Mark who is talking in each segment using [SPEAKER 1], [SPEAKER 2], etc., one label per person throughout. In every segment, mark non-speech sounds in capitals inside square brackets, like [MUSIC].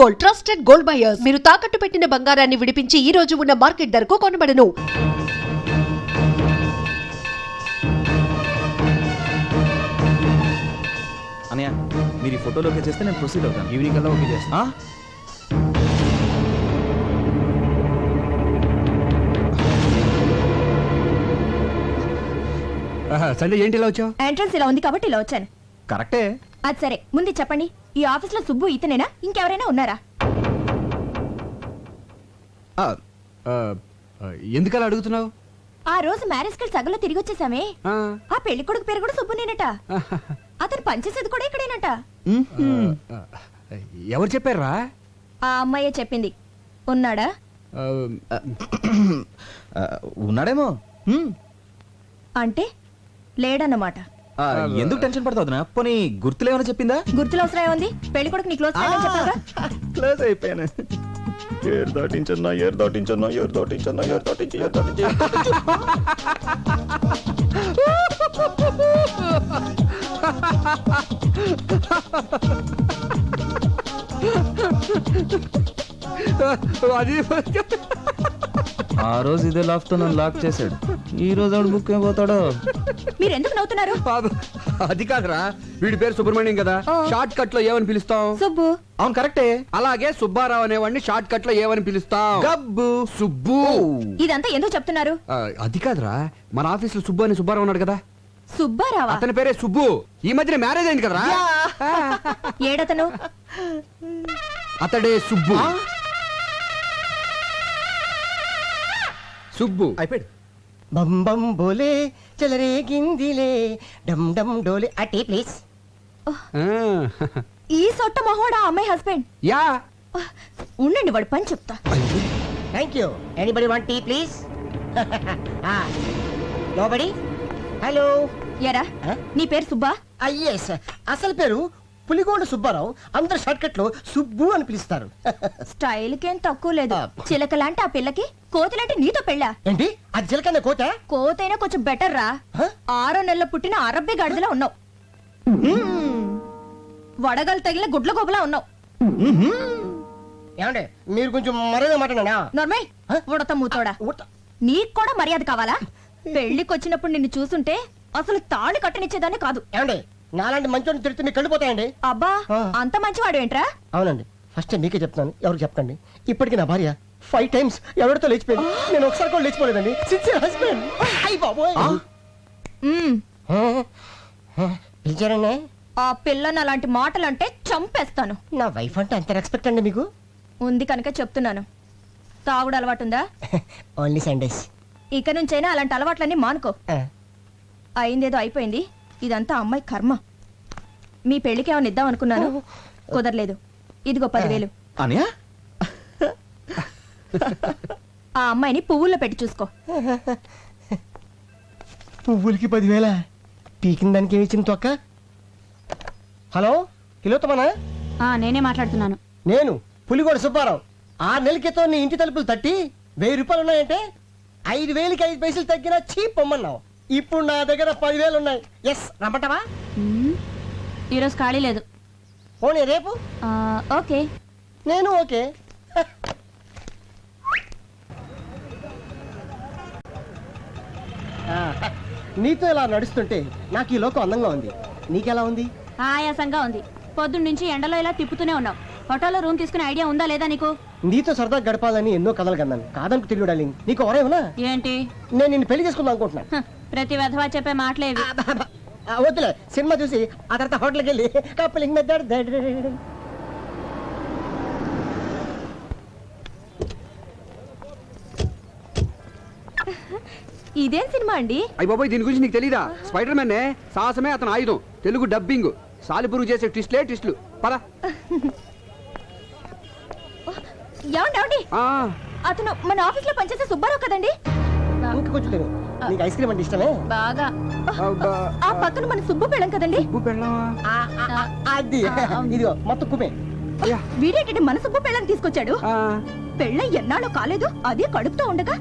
[SPEAKER 1] Gold trusted gold buyers మీరు తాకట్టు పెట్టిన బంగారాన్ని విడిపించి ఈ రోజు ఉన్న మార్కెట్ ధరకు కొనబడను.
[SPEAKER 2] అనయ్య మీరు ఈ ఫోటోలో ఓకే చేస్తే నేను ప్రొసీడ్ అవుతాను. ఈవినింగ్ కల్లా ఓకే చేస్తా.
[SPEAKER 3] సండే ఏంటి ఇలా వచ్చావు?
[SPEAKER 4] ఎంట్రన్స్ ఇలా ఉంది కాబట్టి ఇలా వచ్చాను.
[SPEAKER 2] కరెక్టే.
[SPEAKER 4] అది సరే ముందు చెప్పండి. ఈ ఆఫీస్లో సుబ్బు ఇతనేనా? ఇంకెవరైనా ఉన్నారా?
[SPEAKER 3] ఎందుకలా అడుగుతున్నావు?
[SPEAKER 4] ఆ రోజు మ్యారేజ్కి సగంలో తిరిగి వచ్చేసామే
[SPEAKER 3] ఆ,
[SPEAKER 4] పెళ్ళి కొడుకు పేరు కూడా సుబ్బునేనట [LAUGHS] అతను పనిచేసేది కూడా ఇక్కడేనట.
[SPEAKER 3] ఎవరు చెప్పారా
[SPEAKER 4] ఆ అమ్మాయే చెప్పింది. ఉన్నాడా?
[SPEAKER 2] ఉన్నాడేమో.
[SPEAKER 4] అంటే లేడన్నమాట.
[SPEAKER 2] ఆ, ఎందుకు టెన్షన్ పడతావు పోనీ గుర్తులేమైనా చెప్పిందా?
[SPEAKER 4] గుర్తులు అవసరం ఏముంది? పెళ్ళి కొడుకు నీ క్లోజ్ ఫ్రెండ్ అని
[SPEAKER 2] క్లోజ్ అయిపోయాను. ఏరు దాటించన్నా ఏరు దాటించన్నా ఏరు దాటించన్నా ఏరు దాటించి ఏరు దాటించి ఏరు దాటించి. [LAUGHS]
[SPEAKER 3] అది
[SPEAKER 2] ఆ రోజు ఇదే లాక్తో నన్ను లాక్ చేశాడు. ఈ రోజు ఆవిడ బుక్ అయిపోతాడో
[SPEAKER 4] మీరు ఎందుకు నవ్వుతున్నారు
[SPEAKER 3] అది కాదురా. వీడి పేరు సుబ్రహ్మణ్యం కదా. షార్ట్ కట్లో ఏమని పిలుస్తాం?
[SPEAKER 4] సుబ్బు.
[SPEAKER 2] అవును కరెక్టే.
[SPEAKER 3] అలాగే సుబ్బారావు అనేవాడిని షార్ట్ కట్లో ఏమని పిలుస్తాం?
[SPEAKER 2] గబ్బు
[SPEAKER 3] సుబ్బు.
[SPEAKER 4] ఇదంతా ఎందుకు చెప్తున్నారు?
[SPEAKER 3] ఆ, అది కాదురా. మన ఆఫీస్లో సుబ్బు అని సుబ్బారావు ఉన్నాడు కదా.
[SPEAKER 4] సుబ్బారావా?
[SPEAKER 3] అతని పేరే సుబ్బు. ఈ మధ్యన మ్యారేజ్ అయింది కదరా.
[SPEAKER 4] ఏడతను?
[SPEAKER 3] అతడే సుబ్బు. సుబ్బు.
[SPEAKER 2] అయిపోయాడు.
[SPEAKER 5] బం బం బోలే చెలరేగిందిలే డమ్ డమ్ డోలే అటే ప్లీజ్.
[SPEAKER 3] ఆ,
[SPEAKER 4] ఈ సొట్ట మహోడా అమ్మాయి హస్బెండ్?
[SPEAKER 3] యా.
[SPEAKER 4] ఉండండి వాడు పని చెప్తా.
[SPEAKER 5] Thank you anybody want tea please nobody hello
[SPEAKER 4] ఎరా
[SPEAKER 5] Huh?
[SPEAKER 4] నీ పేరు సుబ్బా?
[SPEAKER 5] ఎస్ అసలు పేరు పులిగోండ సుబ్బారావు అందరు షార్ట్ కట్లో సుబ్బు అని పిలుస్తారు.
[SPEAKER 4] స్టైల్ కేం తక్కువ లేదు. చిలకలాంటి ఆ పిల్లకి కోతిలాంటి నీతో పెళ్ళా?
[SPEAKER 5] ఏంటి? అది చిలకన్న కోట
[SPEAKER 4] కోతైనా కొంచెం బెటర్ రా? ఆరో నెలల పుట్టిన అరబ్బి గాడిదలా ఉన్నావు. వడగలు తగిలిన గుడ్ల గోబలా ఉన్నావు.
[SPEAKER 5] ఏమండి మీరు కొంచెం మరేదో మాట్లాడా
[SPEAKER 4] నర్మయ్
[SPEAKER 5] Huh?
[SPEAKER 4] ఉడత మూతోడా? నీకు కూడా మర్యాద కావాలా? పెళ్ళికి వచ్చినప్పుడు నిన్ను చూసుంటే అసలు తాళి కట్టనిచ్చేదాన్ని కాదు.
[SPEAKER 5] ఏమండి నాలాంటి మంచోని తిడితే మీకు కళ్ళిపోతాయండి
[SPEAKER 4] అబ్బా. అంత మంచివాడు ఏంట్రా?
[SPEAKER 5] అవునండి. ఫస్ట్ మీకే చెప్తాను ఎవరికి చెప్పకండి. ఇప్పటికి నా భార్య ఫైవ్ టైమ్స్ ఎవరితో లేచిపోయింది. నేను ఒకసారి కూడా లేచిపోలేదండి. సిన్సియర్ హస్బెండ్ అయ్యి బాబోయ్.
[SPEAKER 4] మ్మ్.
[SPEAKER 5] పిలిచారండి
[SPEAKER 4] ఆ? పిల్లని అలాంటి మాటలంటే చంపేస్తాను.
[SPEAKER 5] నా వైఫ్ అంటే అంత రెస్పెక్ట్ అండి మీకు?
[SPEAKER 4] ఉంది కనుక చెప్తున్నాను. తాగుడు అలవాటుందా? [LAUGHS]
[SPEAKER 5] ఓన్లీ సండేస్
[SPEAKER 4] ఇక నుంచైనా అలాంటి అలవాట్లన్నీ మానుకో. అయిందేదో అయిపోయింది. ఇదంతా అమ్మాయి కర్మ. మీ పెళ్ళికి ఏమైనా ఇద్దాం అనుకున్నాను? కుదరలేదు. ఇదిగో పదివేలు. ఆ అమ్మాయిని పువ్వుల్లో పెట్టి చూసుకో.
[SPEAKER 5] పువ్వులకి పదివేల? పీకిన దానికి ఏమి ఇచ్చింది తొక్క? హలో? కిలోతమనా
[SPEAKER 4] నేనే మాట్లాడుతున్నాను.
[SPEAKER 5] నేను? పులిగోడ సుబ్బారావు. ఆరు నెలల క్రితం నీ ఇంటి తలుపులు తట్టి వెయ్యి రూపాయలు ఉన్నాయంటే ఐదు వేలకి ఐదు పైసలు తగ్గినా చీప్ పొమ్మన్నావు. ఇప్పుడు నా దగ్గర పదివేలు ఉన్నాయి. ఎస్ రమ్మంటావా?
[SPEAKER 4] ఈరోజు ఖాళీ లేదు.
[SPEAKER 5] పోనీ రేపు?
[SPEAKER 4] ఓకే.
[SPEAKER 5] నేను ఓకే. ఆ, నీతో ఇలా నడుస్తుంటే నాకు ఈ లోకం అందంగా ఉంది. నీకెలా ఉంది?
[SPEAKER 4] ఆయాసంగా ఉంది. పొద్దున్న నుంచి ఎండలో ఇలా తిప్పుతూనే ఉన్నావు హోటల్లో రూమ్ తీసుకునే ఐడియా ఉందా లేదా నీకు?
[SPEAKER 5] నీతో సరదా గడపాలని ఎన్నో కథలు కన్నాను. కాదనుకు తెలియదు డార్లింగ్ నీకు ఎవరేమన్నా
[SPEAKER 4] ఏంటి?
[SPEAKER 5] నేను నిన్ను పెళ్ళి చేసుకుందాం అనుకుంటున్నాను
[SPEAKER 4] ప్రతి వెధవా చెప్పే మాటలేవి.
[SPEAKER 5] వద్దులే. సినిమా చూసి ఆ తర్వాత హోటల్కి వెళ్ళి కప్పలింగ్ మెథడ్
[SPEAKER 4] ఇదేం సినిమా అండి?
[SPEAKER 3] అయ్య బాబాయ్ దీని గురించి నీకు తెలీదా? స్పైడర్ మ్యాన్ సాహసమే అతను ఆయుధం. తెలుగు డబ్బింగ్. సాలిపురుగు చేసే ట్విస్ట్లే ట్విస్ట్లు. పద.
[SPEAKER 4] ఏమండి అతను మన ఆఫీస్లో పనిచేసే సుబ్బారావు కదండి?
[SPEAKER 5] నీకు ఐస్ క్రీమ్ అంటే ఇష్టమే?
[SPEAKER 4] బాగా. ఆ పక్కన మన సుబ్బు పెళ్ళం కదండి?
[SPEAKER 3] సుబ్బు
[SPEAKER 5] ఆ, అది. ఇదిగో మొత్తం కుమే
[SPEAKER 4] యా. మన సుబ్బు పెళ్ళం తీసుకొచ్చాడు.
[SPEAKER 3] ఆ,
[SPEAKER 4] పెళ్ళ ఎన్నాళ్ళు కాలేదు అదే కడుపుతో ఉండగా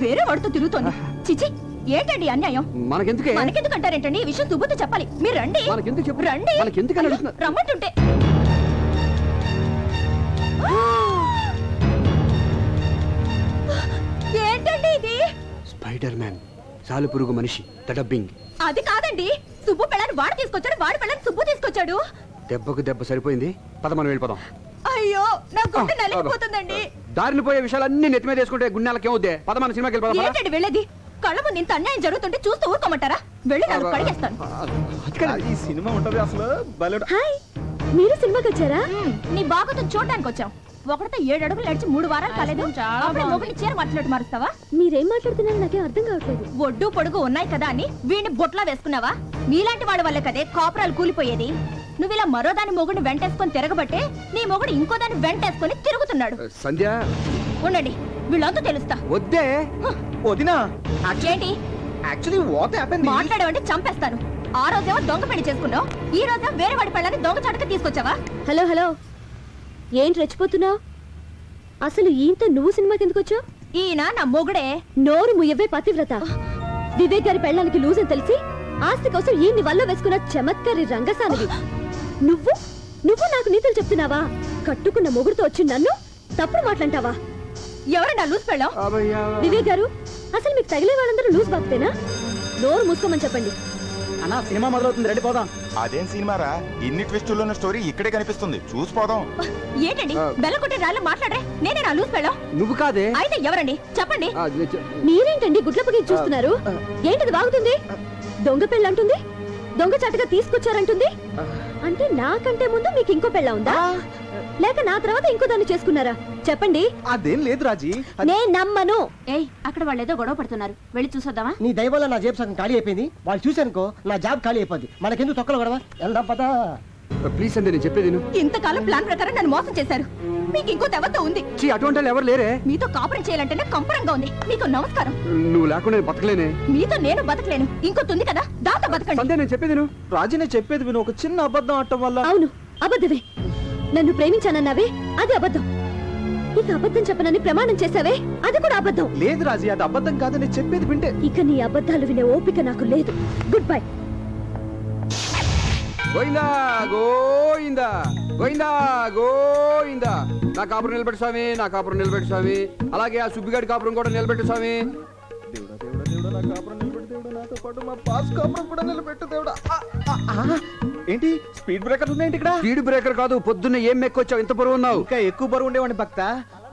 [SPEAKER 4] వేరే వాడితో తిరుగుతోంది. చిచి ఏంటండి అన్యాయం?
[SPEAKER 3] మనకెందుకు?
[SPEAKER 4] మనకెందుకు అంటారేంటండి ఈ విషయం సుబ్బుతో చెప్పాలి. మీరు రండి.
[SPEAKER 3] మనకెందుకు చెప్పు?
[SPEAKER 4] రండి.
[SPEAKER 3] మనకెందుకని
[SPEAKER 4] అయ్యో, రమ్మంటుంటే. ఏంటండి ఇది?
[SPEAKER 3] Spider man. సాలిపురుగు మనిషి ద డబ్బింగ్
[SPEAKER 4] అది కాదండి. సుబ్బు పెళ్ళని వాడు తీసుకొచ్చాడు వాడి పెళ్ళని సుబ్బు తీసుకొచ్చాడు.
[SPEAKER 3] దెబ్బకు దెబ్బ సరిపోయింది. పద మనం వెళ్ళిపోదాం.
[SPEAKER 4] అయ్యో నా గుండె నలిగిపోతుందండి.
[SPEAKER 3] దారిని పోయే విషయాలన్నీ నెత్తి మీద వేసుకుంటే గుండెలకి ఏమవుద్ది పద మన సినిమాకి వెళ్ళిపోదాం పద.
[SPEAKER 4] ఏంటండి వెళ్ళేది? కళ్ళ ముందు ఇంత అన్యాయం జరుగుతుంటే చూస్తూ ఊరుకోమంటారా? వెళ్ళి నన్ను కడిగేస్తాను.
[SPEAKER 2] ఈ సినిమా ఉంటది అసలు.
[SPEAKER 4] హాయ్ మీరు సినిమాకి వచ్చారా? నీ బాగుతో చూడడానికి వచ్చాం ఒకటితో ఏడు అడుగులు నడిచి మూడు వారాలు కాలేదు. అప్పుడే మొగుడిని చీర మాట్లాడి మారుస్తావా?
[SPEAKER 6] మీరేం మాట్లాడుతున్నారో? నాకేం అర్థం కావట్లేదు.
[SPEAKER 4] ఒడ్డు పొడుగు ఉన్నాయి కదా అని వీడిని బొట్లా వేసుకున్నావా? మీలాంటి వాడి వల్ల కదే కాపురాలు కూలిపోయేది. నువ్వు ఇలా మరో దాని మొగుడిని వెంటేసుకొని తిరగబట్టే నీ మొగుడు ఇంకో దాన్ని వెంటేసుకొని తిరుగుతున్నాడు.
[SPEAKER 3] సంధ్య.
[SPEAKER 4] ఉండండి వీళ్ళంతా తెలుస్తా.
[SPEAKER 3] వద్దే.
[SPEAKER 2] వదినా.
[SPEAKER 4] ఏంటి?
[SPEAKER 2] యాక్చువల్లీ వాట్ హ్యాపెన్
[SPEAKER 4] మాట్లాడమంటే చంపేస్తాను. ఆ రోజేమో దొంగ పెళ్ళి చేసుకున్నావు. ఈ రోజేమో వేరే వాడి పెళ్ళని దొంగ చాటుగా తీసుకొచ్చావా?
[SPEAKER 6] Hello hello. ఏంటి రెచ్చిపోతున్నావు? అసలు ఈయంతో నువ్వు సినిమాకి ఎందుకు వచ్చావు?
[SPEAKER 4] ఈయన నా మొగుడే.
[SPEAKER 6] నోరు ముయ్యవే పతివ్రత. వివేక్ గారి పెళ్ళానికి లూజ్ అని తెలిసి ఆస్తి కోసం ఈయన్ని వల్ల వేసుకున్న చమత్కారి రంగసానివి నువ్వు? నువ్వు నాకు నీతులు చెప్తున్నావా? కట్టుకున్న మొగుడుతో వచ్చి నన్ను తప్పుడు మాట్లాంటావా?
[SPEAKER 4] ఎవరండి లూస్ పెళ్ళాం?
[SPEAKER 3] అబ్బయ్యా.
[SPEAKER 6] వివేక్ గారు అసలు మీకు తగిలే వాళ్ళందరూ లూజ్ బాక్తేనా నోరు మూసుకోమని చెప్పండి.
[SPEAKER 2] అన్న సినిమా మొదలవుతుంది. రెడీ పోదాం.
[SPEAKER 7] అదేం సినిమారా ఇన్ని ట్విస్టుల్లో ఉన్న స్టోరీ ఇక్కడే కనిపిస్తుంది. చూసిపోదాం
[SPEAKER 4] ఏంటండి? బెల్లకొట్టి రాళ్ళు మాట్లాడరే నేనే నా లూస్ పెళ్ళాం
[SPEAKER 3] నువ్వు కాదే.
[SPEAKER 4] అయితే ఎవరండి? చెప్పండి.
[SPEAKER 6] మీరేంటండి గుడ్లపకి చూస్తున్నారు? ఏంటిది బాగుతుంది? దొంగ పెళ్ళంటుంది? దొంగ చాటుగా తీసుకొచ్చారంటుంది? అంటే నాకంటే ముందు మీకు ఇంకో పెళ్ళ ఉందా? లేక నా తర్వాత ఇంకో దాన్ని చేసుకున్నారా? చెప్పండి.
[SPEAKER 2] అదేం లేదు రాజీ.
[SPEAKER 6] నేను నమ్మను.
[SPEAKER 4] ఏయ్ అక్కడ వాళ్ళు ఏదో గొడవ పడుతున్నారు. వెళ్ళి చూసొద్దామా?
[SPEAKER 8] నీ దయ వల్ల నా జేబు సగం ఖాళీ అయిపోయింది. వాళ్ళు చూశానుకో నా జాబ్ ఖాళీ అయిపోద్ది. మనకెందుకు తొక్కలు గొడవ? వెళ్దాం పదా.
[SPEAKER 3] ప్లీజ్ సంధ్య నేను చెప్పేది విను.
[SPEAKER 4] ఇంతకాలం ప్లాన్ ప్రకారం నన్ను మోసం చేశారు. మీకు ఇంకో దెబ్బతో ఉంది.
[SPEAKER 3] చీ అటువంటి వాళ్ళు ఎవరు లేరే?
[SPEAKER 4] మీతో కాపురం చేయాలంటేనే కంపరంగా ఉంది. మీకు నమస్కారం.
[SPEAKER 3] నువ్వు లేకుండా నేను బతకలేనే?
[SPEAKER 4] మీతో నేను బతకలేను. ఇంకోటి ఉంది కదా? దాంతో బతకండి.
[SPEAKER 3] సంధ్య నేను చెప్పేది నువ్వు
[SPEAKER 2] రాజీ నేను చెప్పేది విను. ఒక చిన్న అబద్ధం ఆడటం వల్ల
[SPEAKER 6] అవును అబద్ధమే. నన్ను ప్రేమించానన్నావే? అది అబద్ధం. ఇక అబద్ధం చెప్పనని ప్రమాణం చేశావే? అది కూడా అబద్ధం.
[SPEAKER 2] లేదు రాజీ అది అబద్ధం కాదు నేను చెప్పేది వింటే.
[SPEAKER 6] ఇక నీ అబద్ధాలు వినే ఓపిక నాకు లేదు. Good bye
[SPEAKER 3] Govinda Govinda Govinda Govinda. నా కాపురం నిలబెట్టు స్వామి నా కాపురం నిలబెట్టు స్వామి. అలాగే ఆ సుబ్బిగాడి కాపురం కూడా నిలబెట్టు స్వామి.
[SPEAKER 2] దేవుడా దేవుడా దేవుడా నా కాపురం నాతో పాటు మా పాస్ కాపురం కూడా నిలబెట్టు దేవుడా. ఏంటి? స్పీడ్ బ్రేకర్ ఉన్నాయండి ఇక్కడ?
[SPEAKER 3] స్పీడ్ బ్రేకర్ కాదు పొద్దున్న ఏం మెక్కొచ్చావు? ఇంత బరువు ఉన్నావు?
[SPEAKER 2] ఇంకా ఎక్కువ బరువు ఉండేవాడిని భక్త.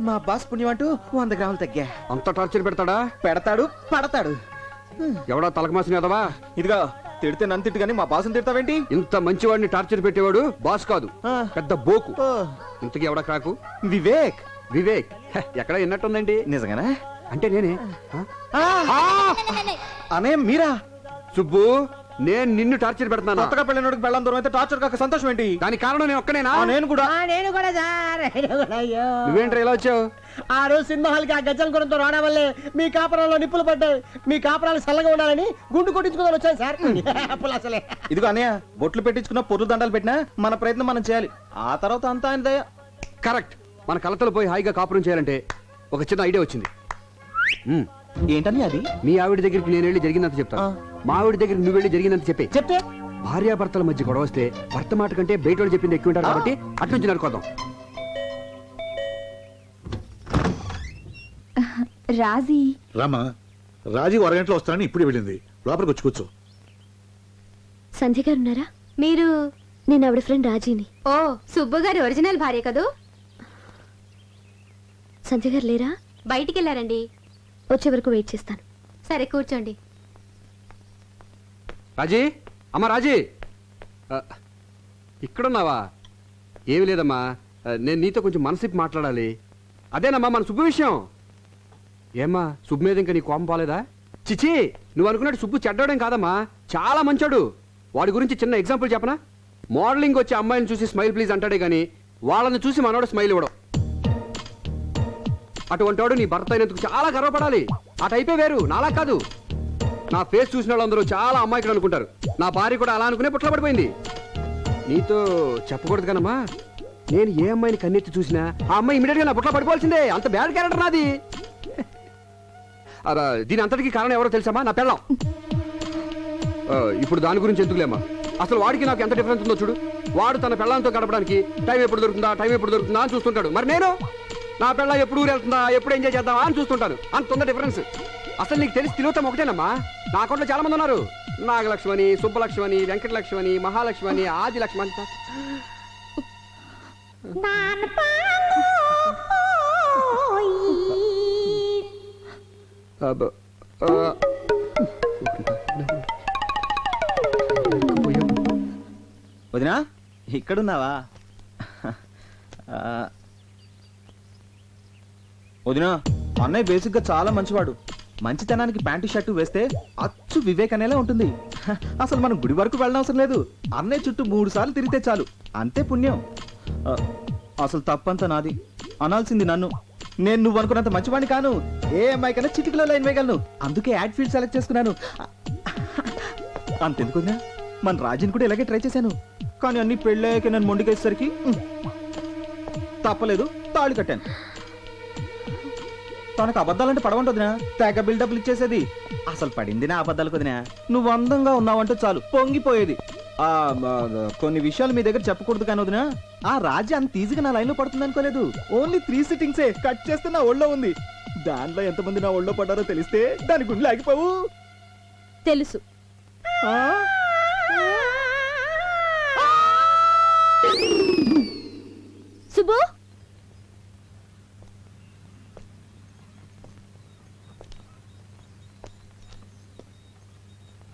[SPEAKER 2] మా బాస్ పుణ్యం అంటూ వంద గ్రాములు తగ్గా.
[SPEAKER 3] అంత టార్చర్ పెడతాడా?
[SPEAKER 2] పెడతాడు పడతాడు.
[SPEAKER 3] ఎవడా తలకమాసిన ఎదవా
[SPEAKER 2] ఇదిగా తిడితే నన్ను తిట్టు కానీ మా బాస్ని తిడతావేంటి?
[SPEAKER 3] ఇంత మంచివాడిని టార్చర్ పెట్టేవాడు బాస్ కాదు
[SPEAKER 2] ఆ.
[SPEAKER 3] పెద్ద బోకు. ఇంతకీ ఎవడా క్రాకు?
[SPEAKER 2] వివేక్.
[SPEAKER 3] వివేక్. ఎక్కడ విన్నట్టుందండి?
[SPEAKER 2] నిజంగానా?
[SPEAKER 3] అంటే నేనే? ఆ?
[SPEAKER 2] ఆ,
[SPEAKER 3] ఆ!
[SPEAKER 2] అనే మీరా?
[SPEAKER 3] సుబ్బు నేను నిన్ను టార్చర్ పెడుతున్నాను?
[SPEAKER 2] కొత్తగా పెళ్ళినోడికి పెళ్ళం దూరం అయితే టార్చర్ కాక సంతోషం ఏంటి?
[SPEAKER 3] దానికి కారణం నేను ఒక్కనేనా?
[SPEAKER 2] ఆ, నేను కూడా.
[SPEAKER 8] నేను కూడా సార్
[SPEAKER 3] నువ్వేంట్రా ఇలా వచ్చావు?
[SPEAKER 8] ఆ రోజు సినిమా హాల్కి ఆ గజ్జల గురంతో రావడం వల్లే మీ కాపురంలో నిప్పులు పడ్డాయి. మీ కాపురాలు చల్లగా ఉండాలని గుండు కొట్టించుకుందని వచ్చాను సార్. అప్పులు అసలే.
[SPEAKER 2] ఇదిగో అన్నయ్య బొట్లు పెట్టించుకున్న పొర్రు దండాలు పెట్టినా మన ప్రయత్నం మనం చేయాలి. ఆ తర్వాత అంతా ఆయన
[SPEAKER 3] కరెక్ట్. మన కలతలు పోయి హాయిగా కాపురం చేయాలంటే ఒక చిన్న ఐడియా వచ్చింది.
[SPEAKER 2] ఏంటని అది?
[SPEAKER 3] మీ ఆవిడ దగ్గరికి నేను వెళ్ళి జరిగిందంత చెప్తాను. మా ఆవిడ దగ్గరికి నువ్వు వెళ్ళి జరిగిందంత చెప్పే.
[SPEAKER 8] చెప్తే
[SPEAKER 3] భార్యాభర్తల మధ్య గొడవ వస్తే భర్త మాట కంటే బయట వాళ్ళు చెప్పింది ఎక్కువ ఉంటారు కాబట్టి అట్నుంచి నడుకోదాం
[SPEAKER 4] రాజీ.
[SPEAKER 9] రామా రాజీ అరగంటలో వస్తానని ఇప్పుడే వెళ్ళింది. లోపలికి వచ్చి కూర్చో.
[SPEAKER 6] సంధ్య గారు ఉన్నారా? మీరు నేను ఆవిడ ఫ్రెండ్ రాజీని.
[SPEAKER 10] ఓ సుబ్బు గారి ఒరిజినల్ భార్య కదూ?
[SPEAKER 6] సంధ్య గారు లేరా?
[SPEAKER 10] బయటికి వెళ్ళారండి.
[SPEAKER 6] వచ్చే వరకు వెయిట్ చేస్తాను.
[SPEAKER 10] సరే కూర్చోండి.
[SPEAKER 3] రాజీ? అమ్మ రాజీ! ఇక్కడున్నావా? ఏమి లేదమ్మా. నేను నీతో కొంచెం మనసిప్పి మాట్లాడాలి. అదేనమ్మా మన సుబ్బు విషయం. ఏమ్మా సుబ్బు మీద ఇంకా నీ కోపం పోలేదా? చిచి నువ్వు అనుకున్నట్టు సుబ్బు చెడ్డోడేం కాదమ్మా. చాలా మంచోడు. వాడి గురించి చిన్న ఎగ్జాంపుల్ చెప్పనా? మోడలింగ్ వచ్చే అమ్మాయిని చూసి స్మైల్ ప్లీజ్ అంటాడే కానీ వాళ్ళని చూసి మనోడు స్మైల్ ఇవ్వడం. అటువంటి వాడు నీ భర్త అయినందుకు చాలా గర్వపడాలి. ఆ టైపే వేరు. నాలా కాదు. నా ఫేస్ చూసిన వాళ్ళందరూ చాలా అమ్మాయికులు అనుకుంటారు. నా భార్య కూడా అలా అనుకునే పుట్ల పడిపోయింది. నీతో చెప్పకూడదు కనమ్మా నేను ఏ అమ్మాయిని కన్నెత్తి చూసినా ఆ అమ్మాయి ఇమీడియట్గా నా పుట్ల పడిపోవాల్సిందే. అంత బ్యాడ్ క్యారెక్టర్ నాది. అలా దీని అంతటికి కారణం ఎవరో తెలుసామా? నా పెళ్ళం. ఇప్పుడు దాని గురించి ఎందుకులేమ్మా? అసలు వాడికి నాకు ఎంత డిఫరెన్స్ ఉందో చూడు. వాడు తన పెళ్ళంతో గడపడానికి టైం ఎప్పుడు దొరుకుతుందా? టైం ఎప్పుడు దొరుకుతుందా అని చూస్తుంటాడు. మరి నేను? నా పెళ్ళ ఎప్పుడు ఊరు వెళ్తుందా? ఎప్పుడు ఎంజాయ్ చేద్దామా అని చూస్తుంటాను. అంత ఉంది డిఫరెన్స్ అసలు నీకు తెలిసి తిలోత్తం ఒకటేనమ్మా? నా అకౌంట్లో చాలా మంది ఉన్నారు నాగలక్ష్మణి సుబ్బలక్ష్మణి వెంకటలక్ష్మణి మహాలక్ష్మణి ఆది లక్ష్మణి
[SPEAKER 2] వదినా ఇక్కడున్నావా? ఆ, వదినా అన్నయ్య బేసిక్గా చాలా మంచివాడు. మంచితనానికి ప్యాంటు షర్టు వేస్తే అచ్చు వివేక్ అనేలా ఉంటుంది. అసలు మనం గుడి వరకు వెళ్ళనవసరం లేదు. అన్నయ్య చుట్టూ మూడు సార్లు తిరిగితే చాలు. అంతే పుణ్యం. అసలు తప్పంతా నాది. అనాల్సింది నన్ను. నేను నువ్వు అనుకున్నంత మంచివాడిని కాను. ఏ అమ్మాయికైనా చిటికలో లైన్ వేయగలను. అందుకే యాడ్ ఫీల్డ్ సెలెక్ట్ చేసుకున్నాను. అంతెందుకు మన రాజుని కూడా ఇలాగే ట్రై చేశాను. కానీ అన్ని పెళ్ళాక నన్ను మొండికేసరికి తప్పలేదు. తాళి కట్టాను. తనకు అబద్ధాలంటే పడవంటదినా తెగ బిల్డప్లు ఇచ్చేసేది. అసలు పడింది నా అబద్ధాలు వదినా? నువ్వు అందంగా ఉన్నావంటే చాలు పొంగిపోయేది. ఆ కొన్ని విషయాలు మీ దగ్గర చెప్పకూడదు కానీ వదినా ఆ రాజు అంత ఈజీగా నా లైన్లో పడుతుంది అనుకోలేదు. ఓన్లీ త్రీ సిట్టింగ్సే కట్ చేస్తే నా ఒళ్ళో ఉంది. దాంట్లో ఎంతమంది నా ఒళ్ళో పడ్డారో తెలిస్తే దాని గుండె ఆగిపోవు
[SPEAKER 6] తెలుసు.
[SPEAKER 2] ఆ?
[SPEAKER 6] సుబ్బు?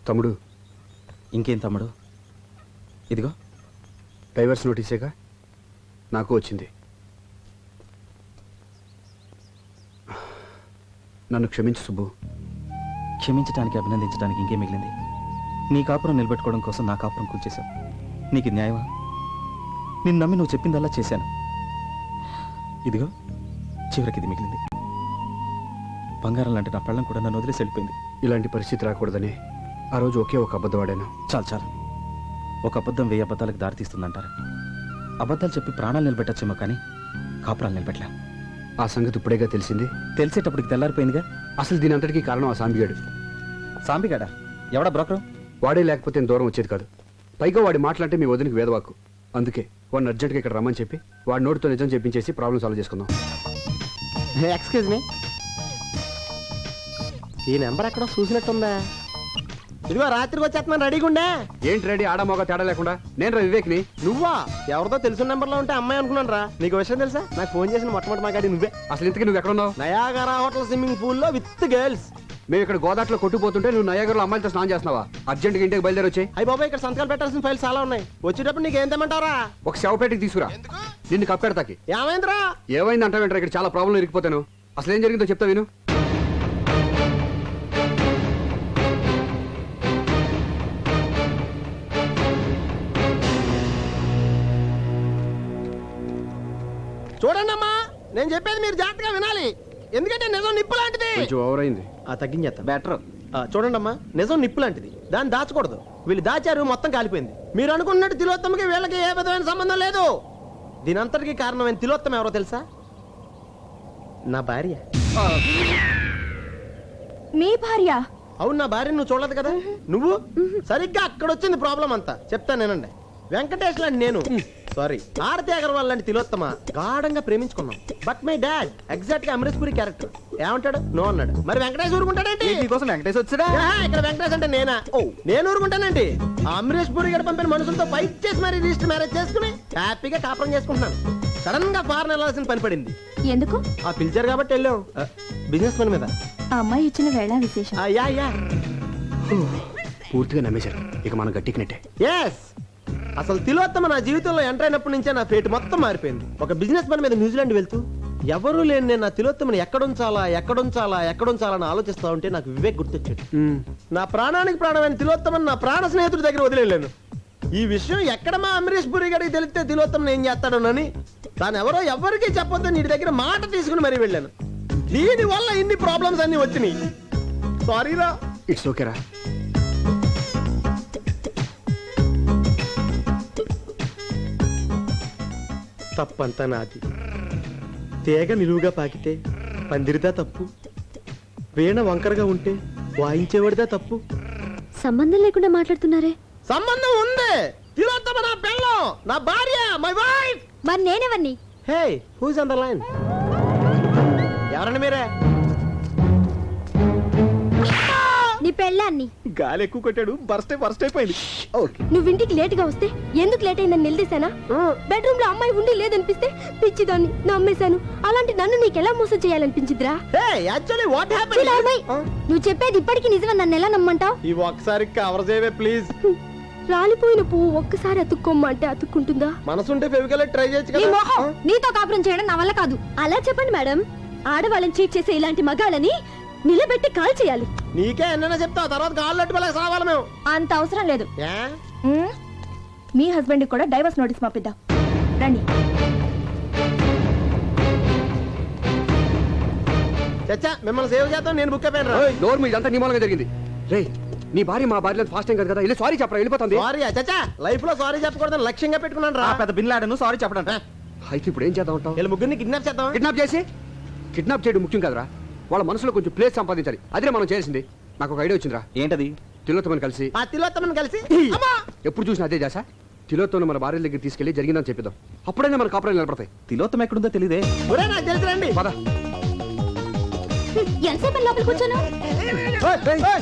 [SPEAKER 3] తమ్ముడు.
[SPEAKER 2] ఇంకేం తమ్ముడు? ఇదిగో.
[SPEAKER 3] డైవర్స్ నోటీసేగా? నాకు వచ్చింది. నన్ను క్షమించు సుబ్బు.
[SPEAKER 2] క్షమించడానికి అభినందించడానికి ఇంకేం మిగిలింది? నీ కాపురం నిలబెట్టుకోవడం కోసం నా కాపురం కూల్చేశావు. నీకు న్యాయమా? నిన్ను నమ్మి నువ్వు చెప్పిందల్లా చేశాను. ఇదిగో చివరికి ఇది మిగిలింది. బంగారం లాంటి నా పళ్ళం కూడా నన్ను వదిలేసి వెళ్ళిపోయింది.
[SPEAKER 3] ఇలాంటి పరిస్థితి రాకూడదని ఆ రోజు ఒకే ఒక అబద్ధం ఆడాను.
[SPEAKER 2] చాలు చాలు. ఒక అబద్ధం వెయ్యి అబద్ధాలకు దారితీస్తుందంటారు అబద్ధాలు చెప్పి ప్రాణాలు నిలబెట్టచ్చేమో కానీ కాపురాలు నిలబెట్టలే.
[SPEAKER 3] ఆ సంగతి ఇప్పుడేగా తెలిసింది?
[SPEAKER 2] తెలిసేటప్పటికి తెల్లారిపోయిందిగా?
[SPEAKER 3] అసలు దీని అంతటికీ కారణం ఆ సాంబిగాడు.
[SPEAKER 2] సాంబిగాడా? ఎవడా బ్రోకరు?
[SPEAKER 3] వాడే లేకపోతే ఇంత దూరం వచ్చేది కాదు. పైగా వాడి మాటలంటే మీ వదినకి వేదవాకు అందుకే వాడిని అర్జెంట్గా ఇక్కడ రమ్మని చెప్పి వాడి నోటితో నిజం చెప్పించేసి ప్రాబ్లం సాల్వ్ చేసుకుందాం.
[SPEAKER 8] ఎక్స్క్యూజ్ మీ ఈ నెంబర్ ఎక్కడో చూసినట్టుందా? ఇదిగో రాత్రికి వచ్చేస్తున్నాను రెడీగా ఉండే.
[SPEAKER 3] ఏంటి రెడీ? ఆడమోగ తేడా లేకుండా. నేను రా వివేక్ని.
[SPEAKER 8] నువ్వా? ఎవరితో తెలిసిన నెంబర్లో ఉంటే అమ్మాయి అనుకున్నాను రా. నీకు విషయం తెలుసా? నాకు ఫోన్ చేసిన మొట్టమొదటి మాగాడి నువ్వే.
[SPEAKER 3] అసలు ఇంతకీ నువ్వు ఎక్కడ ఉన్నావు
[SPEAKER 8] నయాగరా హోటల్ స్విమ్మింగ్ పూల్లో విత్ గర్ల్స్.
[SPEAKER 3] మేము ఇక్కడ గోదాట్లో కొట్టుకుపోతుంటే నువ్వు నయాగర్లో అమ్మాయిలతో స్నానం చేస్తున్నావా? అర్జెంట్గా ఇంటికి బయలుదేరి వచ్చాయి.
[SPEAKER 8] అయ్యి బాబాయ్ ఇక్కడ సంతకాలు పెట్టాల్సిన ఫైల్స్ చాలా ఉన్నాయి. వచ్చేటప్పుడు నీకు ఏం తెమ్మంటారా
[SPEAKER 3] ఒక శవపేటకి తీసుకురా. నిన్ను కప్పెడతాకి.
[SPEAKER 8] ఏమైందిరా?
[SPEAKER 3] ఏమైంది అంటావేంటారా ఇక్కడ చాలా ప్రాబ్లం ఇరికిపోతాను. అసలు ఏం జరిగిందో చెప్తా విను
[SPEAKER 8] చూడండి అమ్మా నేను చెప్పేది మీరు జాగ్రత్తగా వినాలి. ఎందుకంటే నిజం నిప్పు లాంటిది.
[SPEAKER 3] కొంచెం ఓవర్ అయింది.
[SPEAKER 8] ఆ తగ్గించేస్తా బెటర్ చూడండి అమ్మా నిజం నిప్పు లాంటిది. దాన్ని దాచకూడదు. వీళ్ళు దాచారు మొత్తం కాలిపోయింది. మీరు అనుకున్నట్టు తిలోత్తమకి వీళ్ళకి ఏ విధమైన సంబంధం లేదు. దీని అంతటికి కారణమైన తిలోత్తమ ఎవరో తెలుసా? నా భార్య.
[SPEAKER 4] మీ భార్య?
[SPEAKER 8] అవును నా భార్య నువ్వు చూడలేదు కదా? నువ్వు? సరిగ్గా అక్కడ వచ్చింది ప్రాబ్లం అంతా. చెప్తా నేనండి వెంకటేష్ లాంటి నేను. సారీ ఆరతి అగర్వాల్ లాంటి తిలోత్తమ గాఢంగా ప్రేమించుకున్నాం. బట్ మై డాడ్ ఎగ్జాక్ట్గా అమరీష్ పురి క్యారెక్టర్ ఏమంటాడు? నో అన్నాడు. మరి వెంకటేష్ ఊరుకుంటాడేంటి
[SPEAKER 2] నీకోసం వెంకటేష్ వచ్చాడా?
[SPEAKER 8] ఇక్కడ వెంకటేష్ అంటే నేనా? ఓ. నేను ఊరుకుంటానండి. అమరీష్ పురి గారు పంపిన మనుషులతో ఫైట్ చేసి మరి రిజిస్టర్ మ్యారేజ్ చేసుకుని హ్యాపీగా కాపురం చేసుకుంటున్నాను. సడన్గా ఫారెన్ వెళ్ళాల్సిన పని పడింది.
[SPEAKER 4] ఎందుకు?
[SPEAKER 8] ఆ పిలిచారు కాబట్టి వెళ్ళాం. బిజినెస్ పని మీద?
[SPEAKER 4] ఆ అమ్మాయి ఇచ్చిన వేళ విశేషం.
[SPEAKER 8] ఆ, యా యా
[SPEAKER 3] పూర్తిగా నమ్మేశారు. ఇక మనం గట్టికినట్టే.
[SPEAKER 8] ఎస్ అసలు తిలోత్తమ నా జీవితంలో ఎంటర్ అయినప్పటి నుంచే నా ఫేట్ మొత్తం మారిపోయింది. ఒక బిజినెస్ పని మీద న్యూజిలాండ్ వెళ్తూ ఎవరు లేని నేను నా తిలోత్తమని ఎక్కడుంచాలా ఎక్కడుంచాలా ఎక్కడుంచాలా అని ఆలోచిస్తా ఉంటే నాకు వివేక్ గుర్తొచ్చాడు నా ప్రాణానికి ప్రాణమైన తిలోత్తమని నా ప్రాణ స్నేహితుడి దగ్గర వదిలేను ఈ విషయం ఎక్కడ మా అమరీష్ పురి గారికి తెలిస్తే తిలోత్తమని ఏం చేస్తాడోనని తాను ఎవరో ఎవరికీ చెప్పొద్దు నీ దగ్గర మాట తీసుకుని మరీ వెళ్ళాను. దీని వల్ల ఇన్ని ప్రాబ్లమ్స్ అన్ని వచ్చినాయి. సారీరా
[SPEAKER 3] ఇట్స్ ఓకేరా
[SPEAKER 8] తప్పంతా నాది. తేగ నిలువుగా పాకితే పందిరిదా తప్పు. వీణ వంకరగా ఉంటే వాయించేవాడిదా తప్పు.
[SPEAKER 6] సంబంధం లేకుండా మాట్లాడుతున్నారే?
[SPEAKER 8] సంబంధం ఉంది. తిలోత్తమ నా పెళ్ళం. నా భార్య మై వైఫ్
[SPEAKER 6] మరి నేనెవరిని?
[SPEAKER 8] Hey who's on the line ఎవరండి మీరే?
[SPEAKER 6] నీ పెళ్ళాన్ని.
[SPEAKER 2] గాలి ఎక్కువ కొట్టాడు బర్స్ట్ బర్స్ట్ అయిపోయింది. ఓకే.
[SPEAKER 6] నువ్వు ఇంటికి లేట్గా వస్తే ఎందుకు లేట్ అయిందని నిలదీశానా? బెడ్రూమ్లో అమ్మాయి ఉండి లేదనిపిస్తే పిచ్చిదాన్ని నమ్మేశాను అలాంటి నన్ను నీకెలా మోసం చేయాలనిపించిద్రా
[SPEAKER 8] యాక్చువల్లీ వాట్.
[SPEAKER 6] నువ్వు చెప్పేది ఇప్పటికి నిజమని నన్ను ఎలా నమ్మంటావు?
[SPEAKER 8] ఈ ఒక్కసారి కవర్ చేయవే ప్లీజ్
[SPEAKER 6] రాలిపోయిన పువ్వు ఒక్కసారి అతుక్కోమ్మంటే అతుక్కుంటుందా?
[SPEAKER 8] మనసుంటే ఫెవికల్ ట్రై చేయొచ్చు
[SPEAKER 6] నీతో కాపురం చేయడం నా వల్ల కాదు. అలా చెప్పండి మేడం. ఆడవాళ్ళని చీట్ చేసే ఇలాంటి మగాళ్ళని నిలబెట్టి కాల్ చేయాలి.
[SPEAKER 8] నీకే ఎన్నైనా చెప్తావు తర్వాత కాళ్ళు పెట్టుకోలేక సావాలి మేము.
[SPEAKER 4] అంత అవసరం లేదు.
[SPEAKER 8] ఏ?
[SPEAKER 4] మ్మ్. మీ హస్బెండ్ కూడా డైవర్స్ నోటీస్ పంపిద్దాం. రండి.
[SPEAKER 8] చచ్చా మిమ్మల్ని సేవ్ చేద్దాం నేను బుక్ అయిపోయాను రా
[SPEAKER 3] డోర్ మీద ఇదంతా నీ మూలంగా జరిగింది. రే నీ భార్య మా భార్య ఫాస్ట్ టైం కాదు కదా వెళ్ళి సారీ చెప్పరా వెళ్ళిపోతుంది.
[SPEAKER 8] సారీ చచ్చా లైఫ్లో సారీ చెప్పకూడదని లక్ష్యంగా పెట్టుకున్నాను రా.
[SPEAKER 2] పెద్ద బిన్ లాడను సారీ చెప్పడం.
[SPEAKER 3] అయితే ఇప్పుడు ఏం చేద్దాం అంటావు?
[SPEAKER 8] వీళ్ళ ముగ్గురిని కిడ్నాప్ చేద్దాం
[SPEAKER 3] కిడ్నాప్ చేసి? కిడ్నాప్ చేయడం ముఖ్యం కదరా. వాళ్ళ మనసులో కొంచెం ప్లేస్ సంపాదించాలి. అదే మనం చేసింది నాకు ఒక ఐడియా వచ్చిందిరా.
[SPEAKER 2] ఏంటది?
[SPEAKER 3] తిలోత్తమని కలిసి.
[SPEAKER 8] ఆ తిలోత్తమని కలిసి? అమ్మా!
[SPEAKER 3] ఎప్పుడు చూసినా అదే చేసా తిలోత్తమని మన భార్య దగ్గర తీసుకెళ్ళి జరిగిందని చెప్పిద్దాం. అప్పుడైనా మన కాపురాలు నిలబడతాయి.
[SPEAKER 2] తిలోత్తం ఎక్కడుందో తెలియదే
[SPEAKER 8] ఒరేయ్, నాకు తెలుసు రండి.
[SPEAKER 3] పద.
[SPEAKER 6] ఎంతసేపు లోపల కూర్చోను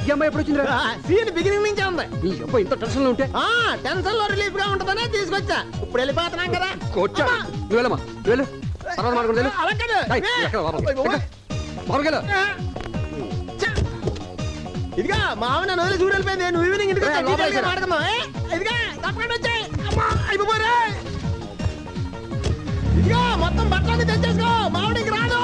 [SPEAKER 3] ఈ అమ్మాయి ఎప్పుడు వచ్చిందిరా?
[SPEAKER 8] సీన్ బిగినింగ్ నుంచే ఉంది.
[SPEAKER 3] నీ అబ్బాయి ఇంత టెన్షన్లో ఉంటే?
[SPEAKER 8] ఆ టెన్షన్లో రిలీఫ్గా ఉంటుందనే తీసుకొచ్చా. ఇప్పుడు వెళ్ళిపోతున్నాం కదా.
[SPEAKER 3] కొట్టా నువ్వు వెళ్ళమ్మా. నువ్వు వెళ్ళు. తర్వాత
[SPEAKER 8] చ్చ! ఇదిగా మా ఆవిడ నన్ను వదిలి చూడు వెళ్ళిపోయింది. నువ్వు ఈవినింగ్ ఇంటికి ఏ? ఇదిగా తప్పకుండా వచ్చాయి అమ్మా అయిపోయి ఇదిగా మొత్తం బట్టలకి తెచ్చేసుకో. మావిడికి రాదు.